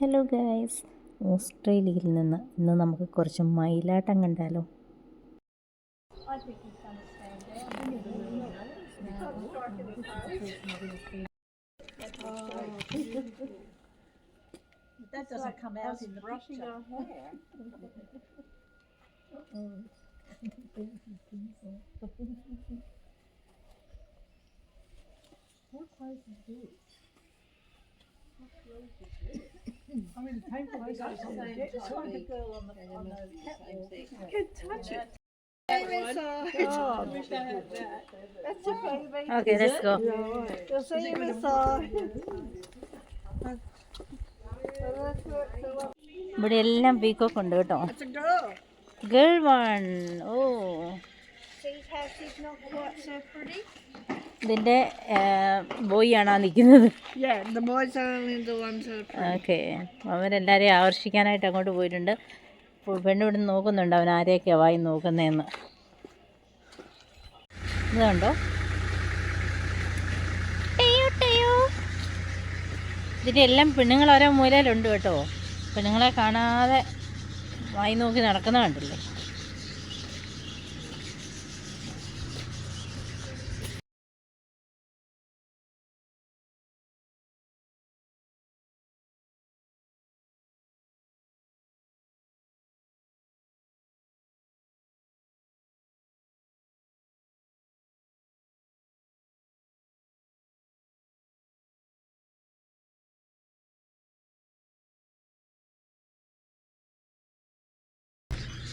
Hello guys ഓസ്ട്രേലിയയിൽ നിന്ന് ഇന്ന് നമുക്ക് കുറച്ച് മൈലാട്ടം കണ്ടാലോ How close is this? How close is this? I mean, the paper goes on the jet. It's like a girl on the, on the catwalk. You can touch it. Oh, I wish I had that. That's a baby. Okay, let's go. You'll see you inside. ഇവിടെ എല്ലാം peacock ഉണ്ട് കേട്ടോ. Girl one ഓ ഇതിന്റെ boy ആണോ നിൽക്കുന്നത്. Okay. അവരെല്ലാവരെയും ആകർഷിക്കാനായിട്ട് അങ്ങോട്ട് പോയിട്ടുണ്ട്. ഇപ്പോൾ പെണ്ണ് ഇവിടെ നോക്കുന്നുണ്ട് അവൻ ആരെയൊക്കെയാണ് വായി നോക്കുന്നതെന്ന് ഇത് കണ്ടോ. ഇതിന്റെ എല്ലാം പെണ്ണുങ്ങൾ ഓരോ മൂലയിലുണ്ട് കേട്ടോ. പെണ്ണുങ്ങളെ കാണാതെ വായി നോക്കി നടക്കുന്ന കണ്ടില്ലേ?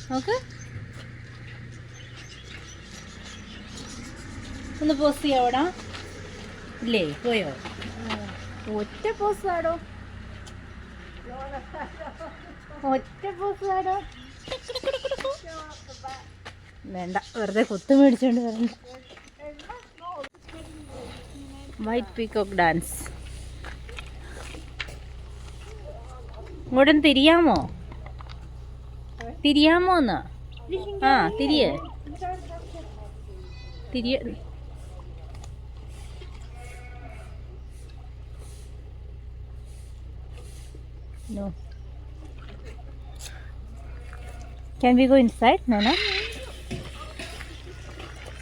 നോക്ക്. ഒന്ന് പോസ് ചെയ്യാവടാ ഇല്ലേ പോയോ? ഒറ്റ പോസ് ആടോ ഒറ്റ പോസ് ആടോ വേണ്ട വെറുതെ കുത്തു മേടിച്ചോണ്ട് വരണ്ട വൈറ്റ് പീക്കോക്ക് ഡാൻസ് ഇങ്ങോട്ടൊന്ന് തിരിയാമോ? തിരിയാമോ എന്ന് ആ തിരിയേ തിരിയ No. Can we go inside? No, no.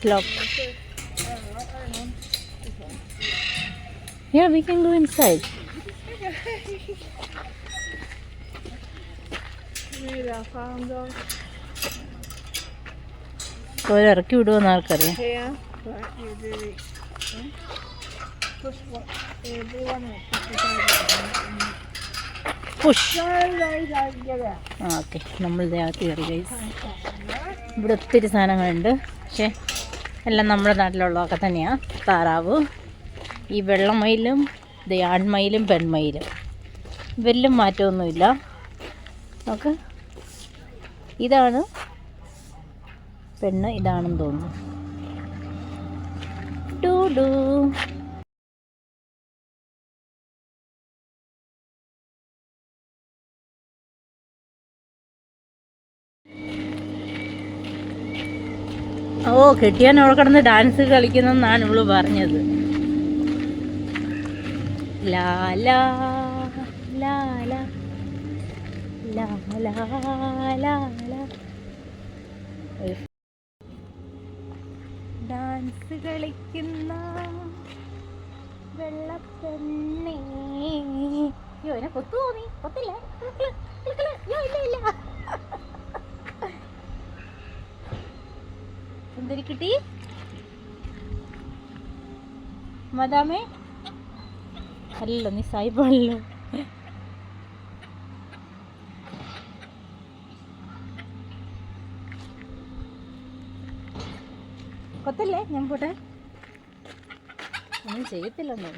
Lock. Yeah, we can go inside. ഇറക്കി വിടുമെന്ന് ആർക്കറിയാം പുഷ്. ആ ഓക്കെ. നമ്മൾ ഇതിനകത്ത് കയറി ഗൈസ് ഇവിടെ ഒത്തിരി സാധനങ്ങളുണ്ട്. പക്ഷേ എല്ലാം നമ്മുടെ നാട്ടിലുള്ളതൊക്കെ തന്നെയാണ് താറാവ് ഈ വെള്ളമയിലും ഇത് ആൺമയിലും പെൺമയിലും. ഇവരിലും മാറ്റമൊന്നുമില്ല. നോക്ക് ഇതാണ് പെണ്ണ് ഇതാണെന്ന് തോന്നുന്നു. ഓ കെട്ടിയാൻ അവിടെ കിടന്ന് ഡാൻസ് കളിക്കുന്നെന്നാണ് ഇവൾ പറഞ്ഞത്. ലാ ലാ. ഡാൻസ് കളിക്കുന്ന വെള്ളപ്പെണ്ണേ. അയ്യോ എന്നെ കൊത്തു തോന്നി കൊത്തില്ലേ. അയ്യോ ഇല്ല ഇല്ല. കിട്ടി. മദാമേ. അല്ലല്ലോ നീ സായിബാണല്ലോ കൊത്തല്ലേ ഞാൻ പോട്ടെ. ഒന്നും ചെയ്യത്തില്ലെന്ന്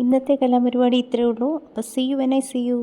ഇന്നത്തെ കലാപരിപാടി ഇത്രയേ ഉള്ളൂ. അപ്പോൾ see you when I see you